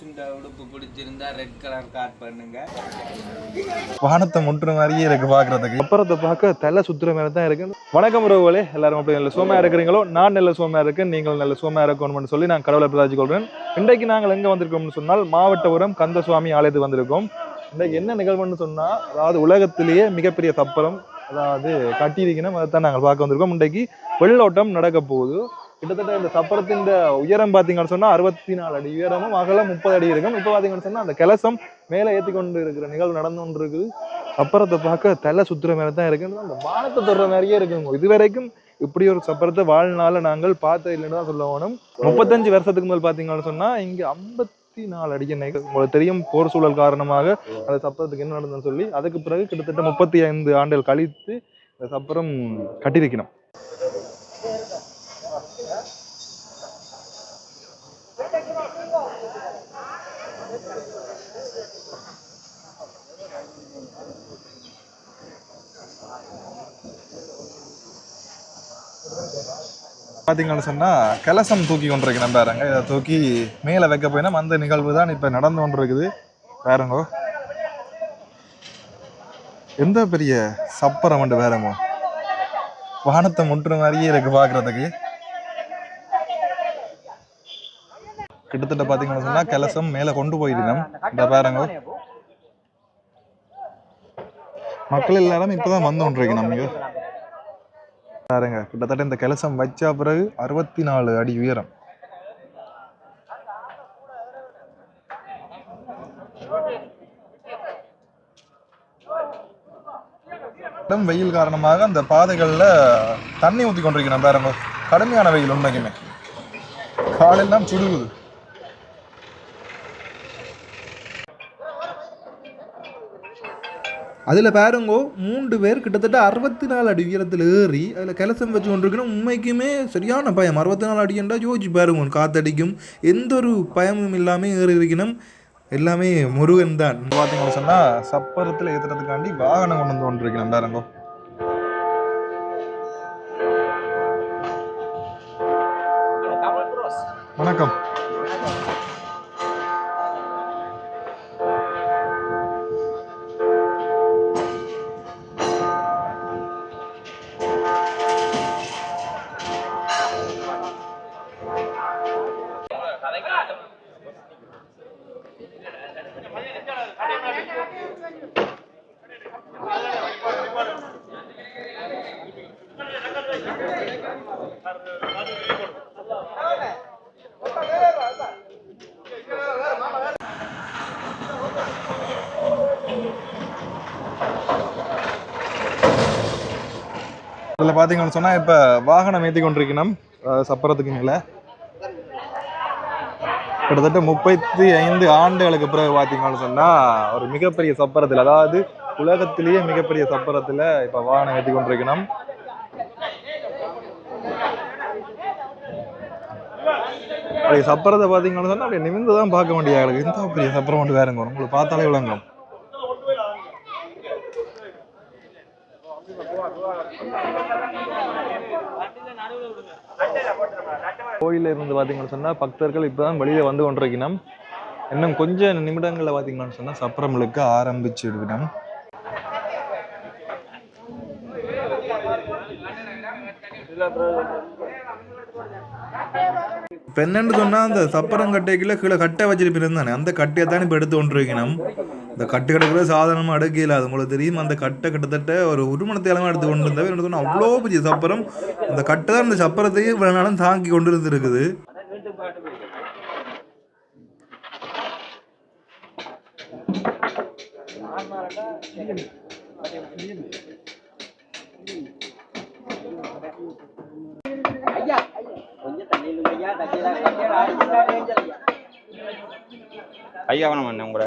ரோஸுண்ட உடுப்பு பிடிச்சிருந்தா red colour God பண்ணுங்க. வானத்தை முட்டுற மாதிரியே இருக்கு பாக்குறதுக்கு. அப்புறத்தை பார்க்க தலை சுத்துற மாதிரி தான் இருக்கு. வணக்கம் உறவுகளே எல்லாரும் அப்படி நல்ல சோமா இருக்கிறீங்களோ? நான் நல்ல சோமா இருக்கேன் நீங்கள் நல்ல சோமா இருக்கணும்னு சொல்லி நான் கடவுளை பிரதாஜி கொள்றேன் இன்றைக்கு நாங்கள் எங்க வந்திருக்கோம்னு சொன்னால் மாவட்டபுரம் கந்தசுவாமி ஆலயத்துக்கு வந்திருக்கோம். இன்றைக்கு என்ன நிகழ்வுன்னு சொன்னா அதாவது உலகத்திலேயே மிகப்பெரிய தப்பரம் அதாவது கட்டியிருக்கணும் அதை தான் நாங்கள் பார்க்க வந்திருக்கோம். இன்றைக்கு வெள்ளோட்டம் நடக்க போகுது. கிட்டத்தட்ட இந்த சப்பரத்தின் உயரம் பார்த்தீங்கன்னு சொன்னா அறுபத்தி நாலு அடி உயரமும் அகலம் முப்பது அடி இருக்கும். இப்போ பார்த்தீங்கன்னு சொன்னா அந்த கலசம் மேலே ஏற்றி கொண்டு இருக்கிற நிகழ்வு நடந்து கொண்டு இருக்குது சப்பரத்தை பார்க்க தலை சுத்துற மாதிரி தான் இருக்கு. அந்த வானத்தை தொடுற மாதிரியே இருக்குங்க. இதுவரைக்கும் இப்படி ஒரு சப்பரத்தை வாழ்நாள நாங்கள் பார்த்தது இல்லைன்னு தான் சொல்ல வேணும். முப்பத்தஞ்சு வருஷத்துக்கு முதல் பார்த்தீங்கன்னு சொன்னா இங்க ஐம்பத்தி நாலு அடி எண்ணெய் உங்களுக்கு தெரியும் போர் சூழல் காரணமாக அந்த சப்பரத்துக்கு என்ன நடந்ததுன்னு சொல்லி அதுக்கு பிறகு கிட்டத்தட்ட முப்பத்தி ஐந்து ஆண்டுகள் கழித்து இந்த சப்பரம் கட்டியிருக்கணும் பார்த்தீங்கன்னு சொன்னால் கலசம் தூக்கி கொண்டிருக்கு நம்பாருங்க இதை தூக்கி மேலே வைக்க போயினா அந்த நிகழ்வு தான் இப்போ நடந்து கொண்டிருக்குது. பாருங்கோ. எந்த பெரிய சப்பரம் உண்டு வேறமோ வானத்தை முட்டுற மாதிரியே இருக்கு பார்க்கறதுக்கு கிட்டத்தட்ட பார்த்தீங்கன்னு சொன்னால் கலசம் மேலே கொண்டு போயிடணும். இந்த பாருங்க. மக்கள் எல்லாரும் இப்பதான் வந்து கொண்டிருக்கணும் நம்ம பாருங்க கிட்டத்தட்ட இந்த கலசம் வச்ச பிறகு அறுபத்தி நாலு அடி உயரம். கடும் வெயில் காரணமாக அந்த பாதைகள்ல தண்ணி ஊற்றி கொண்டிருக்கிறேன் பாருங்க. கடுமையான வெயில் உண்மைக்குமே. காலெல்லாம் சுடுகுது. அதில் பாருங்கோ மூன்று பேர் கிட்டத்தட்ட அறுபத்தி நாலு அடி உயரத்தில் ஏறி அதில் கலசம் வச்சு கொண்டிருக்கணும் உண்மைக்குமே சரியான பயம். அறுபத்தி நாலு அடிக்கண்டா யோசிச்சு பாருங்க காத்தடிக்கும். எந்த ஒரு பயமும் இல்லாமல் ஏறி இருக்கணும் எல்லாமே முருகன் தான். பார்த்தீங்கன்னு சொன்னால் சப்பரத்தில் ஏற்றுறதுக்காண்டி வாகனம் கொண்டு வந்து கொண்டிருக்கணும் பாருங்கோ. வணக்கம். இதுல பாத்தீங்கன்னு சொன்னா இப்ப வாகனம் ஏற்றி கொண்டிருக்கணும். சப்பரத்துக்கு மேலே. கிட்டத்தட்ட முப்பத்தி ஐந்து ஆண்டுகளுக்கு பிறகு பார்த்தீங்கன்னு சொன்னா ஒரு மிகப்பெரிய சப்பரத்துல அதாவது உலகத்திலேயே மிகப்பெரிய சப்பரத்துல இப்ப வாகனம் ஏற்றி கொண்டிருக்கணும். அப்படி சப்பரத்தை பார்த்தீங்கன்னு சொன்னா அப்படியே நிமிந்து தான் பார்க்க வேண்டிய ஆளுக்கு இந்த பெரிய சப்பரம் கொண்டு வேறுங்க உங்களுக்கு பார்த்தாலே விளங்கும். கோயில்ல இருந்து பாத்தீங்கன்னு சொன்னா பக்தர்கள் இப்பதான் வெளியில வந்து கொண்டிருக்கணும் இன்னும் கொஞ்ச நிமிடங்கள்ல பாத்தீங்கன்னு சொன்னா சப்பரம் இழுக்க ஆரம்பிச்சு விடணும் இப்போ என்னன்னு சொன்னால் அந்த சப்பரம் கட்டைக்குள்ள கீழே கட்டை வச்சிருப்பேன் தானே? அந்த கட்டையை தான் இப்போ எடுத்து கொண்டிருக்கணும் இந்த கட்டு கடைக்குள்ள சாதாரணமாக அடுக்கையில் அது உங்களுக்கு தெரியும். அந்த கட்டை கிட்டத்தட்ட ஒரு உருமணத்தை எல்லாம் எடுத்து கொண்டு இருந்தாவே என்ன சொன்னால் அவ்வளோ பெரிய சப்பரம். அந்த கட்டை தான் அந்த சப்பரத்தையே இவ்வளோ நாளும் தாங்கி கொண்டு இருந்திருக்குது ஐயா வேணும் உங்களை.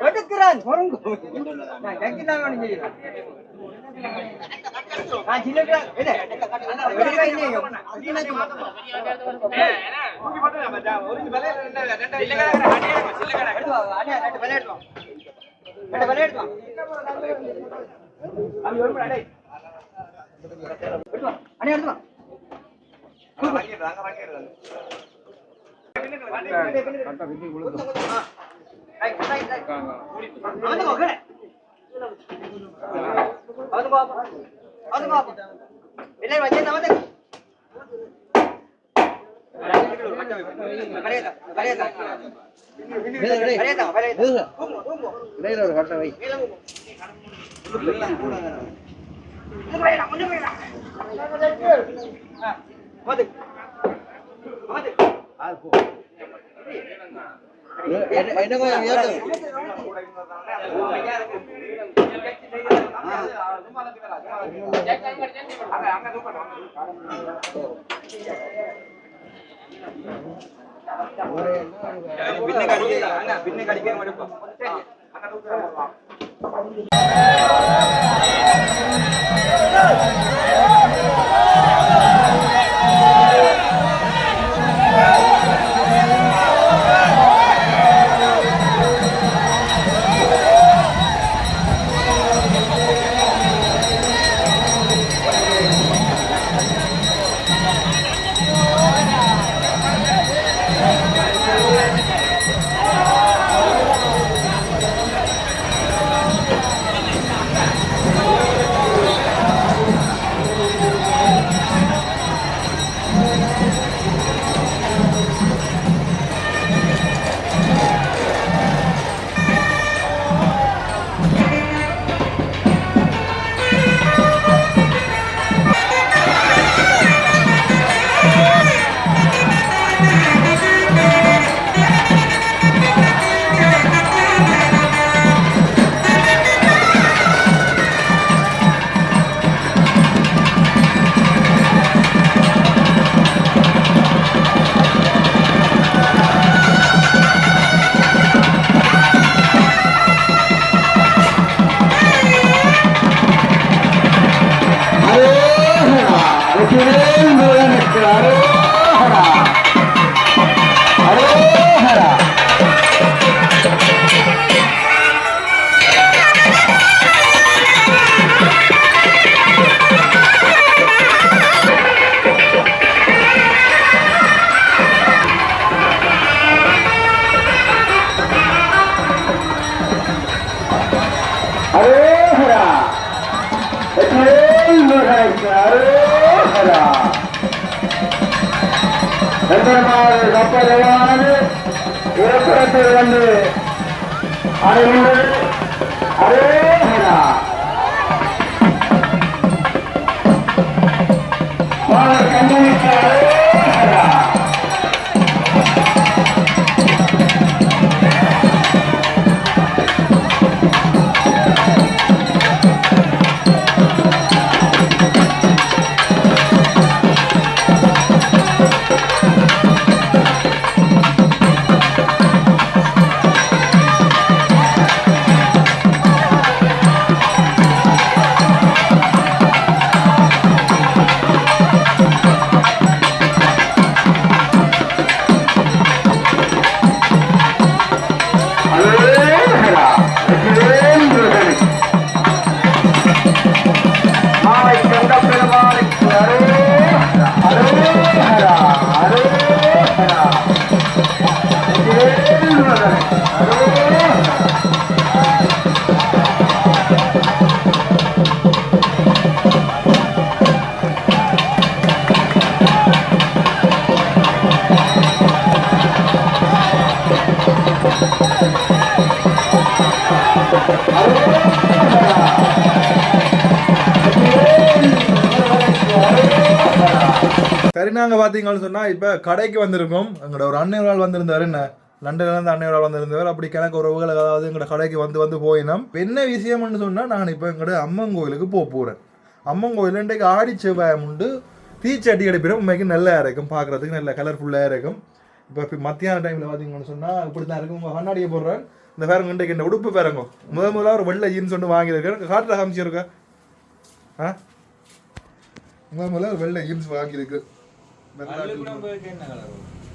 எடுக்கிறான். தொடங்கு நான் கட்டிதான் வேணும் செய்யலாம் அண்ணே எடுத்துவா. வாங்கிடுறாங்க வாங்கிடுறாங்க இடையில ஒரு கட்ட வை ஆ போ. பின்ன கடிக்க பின்ன கடிக்க மட்டும் அங்கே வெங்கடமாவது கப்பல் எவ்வளவானது இருப்பிடத்தில் வந்து அடைகிறது அரேகரா கம்பெனிக்கு சரி நாங்கள் பார்த்தீங்கன்னு சொன்னால் இப்போ கடைக்கு வந்திருக்கோம். எங்களோட ஒரு அண்ணன் நாள் வந்திருந்தாரு. என்ன? லண்டன்லேருந்து அன்னையோட வந்திருந்தவர். அப்படி கிழக்கு உறவுகள் அதாவது எங்களோட கடைக்கு வந்து வந்து போயினோம். என்ன விஷயம்னு சொன்னால் நான் இப்போ எங்களோட அம்மன் கோயிலுக்கு போக போகிறேன் அம்மன் கோயில் இன்றைக்கு ஆடி செவ்வாயம் உண்டு. தீச்சட்டி அடிப்பிட உண்மைக்கு நல்லா இருக்கும். பார்க்குறதுக்கு நல்ல கலர்ஃபுல்லாக இருக்கும். இப்போ இப்போ மத்தியான டைமில் பார்த்தீங்கன்னு சொன்னால் இப்படி தான் இருக்கும் உங்கள் கண்ணாடியை போடுறேன். இந்த பேரங்க இன்றைக்கு இந்த உடுப்பு பேரங்க. முதல் முதலாக ஒரு வெள்ளை ஜீன்ஸ் ஒன்று வாங்கியிருக்கேன். காட்டில் காமிச்சிருக்கேன் ஆ? முதல் முதல்ல ஒரு வெள்ளை ஜீன்ஸ் வாங்கியிருக்கு.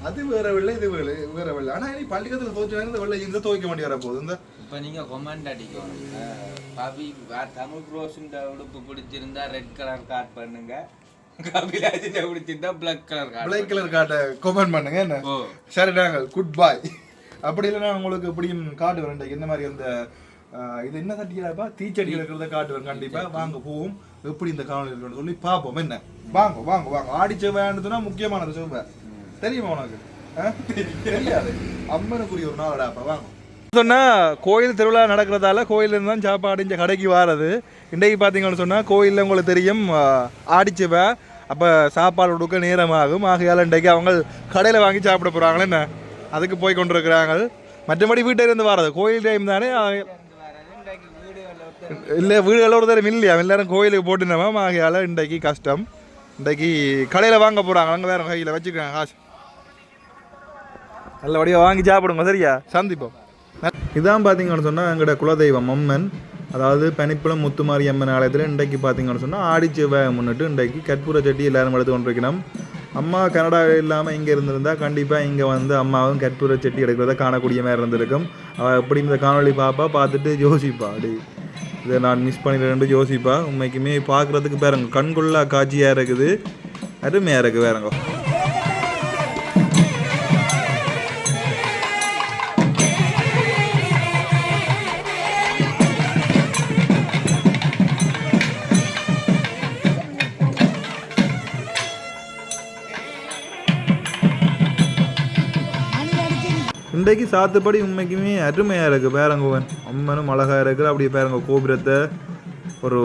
அது வேற வெள்ளை இது வேற வேற வெள்ளை. ஆனால் இனி பள்ளிக்கத்தில் தோச்சு இந்த வெள்ளை ஜீன்ஸை துவைக்க வேண்டி வர போகுது இந்த இப்ப நீங்க கொமெண்ட் அடிக்கணும். பாபி வே- தமிழ் ரோஸுண்ட உடுப்பு பிடிச்சிருந்தா ரெட் கலர் காட் பண்ணுங்க. கபிலாஜிட்ட பிடிச்சிருந்தா black colour card black colour காட்ட கமெண்ட் பண்ணுங்க என்ன? ஓ. சரி நாங்கள் குட் பாய் அப்படி இல்லைன்னா உங்களுக்கு எப்படியும் காட்டுவேன் இன்றைக்கு என்ன மாதிரி அந்த இது என்ன தட்டியாப்பா தீச்சட்டி இருக்கிறத காட்டுவேன் கண்டிப்பா. வாங்க போவோம். எப்படி இந்த காணொலி சொல்லி பார்ப்போம் என்ன? வாங்க வாங்க வாங்க. ஆடி செவ்வாய்ன்றதுனா முக்கியமானது செவ்வாய். தெரியுமா உனக்கு? ஆ? தெரியாது. அம்மனுக்குரிய ஒரு நாளாப்பா வாங்க. சொன்னா கோயில் திருவிழா நடக்கிறதால கோயிலிருந்து தான் சாப்பாடு இங்கே கடைக்கு வாரது. இன்றைக்கு பார்த்தீங்கன்னு சொன்னால் கோயிலில் உங்களுக்கு தெரியும் ஆடிச்சுவ அப்போ சாப்பாடு கொடுக்க நேரமாகும். ஆகையால் இன்றைக்கு அவங்க கடையில் வாங்கி சாப்பிட போகிறாங்களே என்ன? அதுக்கு போய் கொண்டிருக்கிறாங்க. மற்றபடி வீட்டில் இருந்து வாரது. கோயில் டைம் தானே? இல்லை வீடுகளில் ஒரு தரம் இல்லையா? எல்லாரும் கோயிலுக்கு போட்டுனவன் ஆகையால் இன்றைக்கு கஷ்டம். இன்றைக்கு கடையில் வாங்க போகிறாங்க அங்கே வேறு கையில் வச்சுருக்காங்க காசு. நல்லபடியாக வாங்கி சாப்பிடுங்க சரியா? சந்திப்போம். இதான் பார்த்தீங்கன்னு சொன்னால் எங்களோட குலதெய்வம் அம்மன். அதாவது பனிப்புலம் முத்துமாரி அம்மன் ஆலயத்தில் இன்றைக்கு பார்த்தீங்கன்னு சொன்னால் ஆடிச்செவ்வாயை முன்னிட்டு இன்றைக்கு கற்பூர சட்டி எல்லாரும் எடுத்து கொண்டிருக்கணும். அம்மா கனடாவில் இல்லாமல் இங்கே இருந்திருந்தால் கண்டிப்பாக இங்கே வந்து அம்மாவும் கற்பூர சட்டி எடுக்கிறத காணக்கூடிய மாதிரி இருந்திருக்கும். அவள் எப்படி இந்த காணொலி பார்ப்பா பார்த்துட்டு யோசிப்பா அப்படி இதை நான் மிஸ் பண்ணிடுறேன் யோசிப்பா. உண்மைக்குமே பார்க்குறதுக்கு பாருங்க கண்கொள்ளா காட்சியாக இருக்குது. அருமையாக இருக்குது வேறங்க இன்றைக்கு சாத்துப்படி உண்மைக்குமே அருமையாக இருக்குது பேரங்கோவன் அம்மனும் அழகாக இருக்குது அப்படியே பேரங்க கோபுரத்தை ஒரு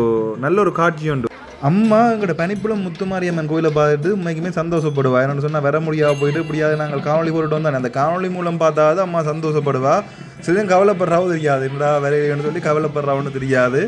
நல்ல ஒரு காட்சி உண்டு. அம்மா எங்களோட பனிப்புலம் முத்துமாரியம்மன் கோயிலை பார்த்துட்டு உண்மைக்குமே சந்தோஷப்படுவா. என்னென்னு சொன்னால் வர முடியாது போயிட்டு இப்படியாவது நாங்கள் காணொலி போட்டு வந்தானே அந்த காணொலி மூலம் பார்த்தாவது அம்மா சந்தோஷப்படுவா. சிதையும் கவலைப்படுறாவும் தெரியாது. என்னடா வரையன்னு சொல்லி கவலைப்படுறாவோன்னு தெரியாது.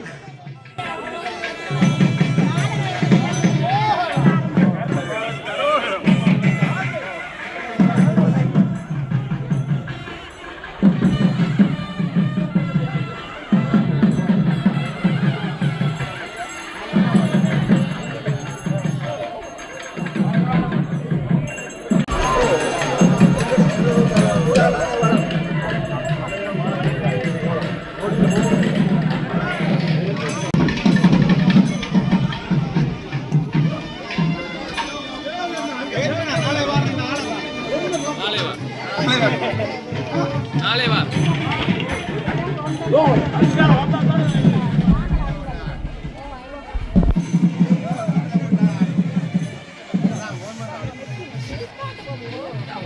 Thank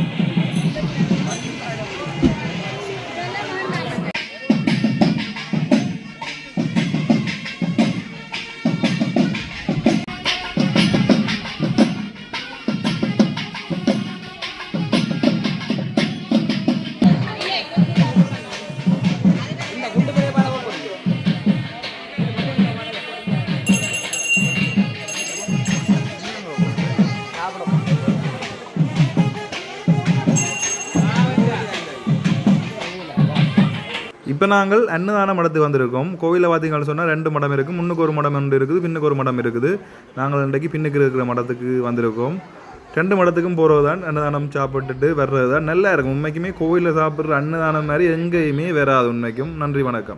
you. இப்போ நாங்கள் அன்னதான மடத்துக்கு வந்திருக்கோம். கோவிலில் பார்த்தீங்கன்னு சொன்னால் ரெண்டு மடம் இருக்குது முன்னுக்கு ஒரு மடம் ஒன்று இருக்குது பின்னுக்கு ஒரு மடம் இருக்குது. நாங்கள் இன்றைக்கு பின்னுக்கு இருக்கிற மடத்துக்கு வந்திருக்கோம். ரெண்டு மடத்துக்கும் போகிறது தான் அன்னதானம் சாப்பிட்டுட்டு வர்றது தான் நல்லா இருக்கும். உண்மைக்குமே கோவிலில் சாப்பிட்ற அன்னதானம் மாதிரி எங்கேயுமே வராது உண்மைக்கும். நன்றி வணக்கம்.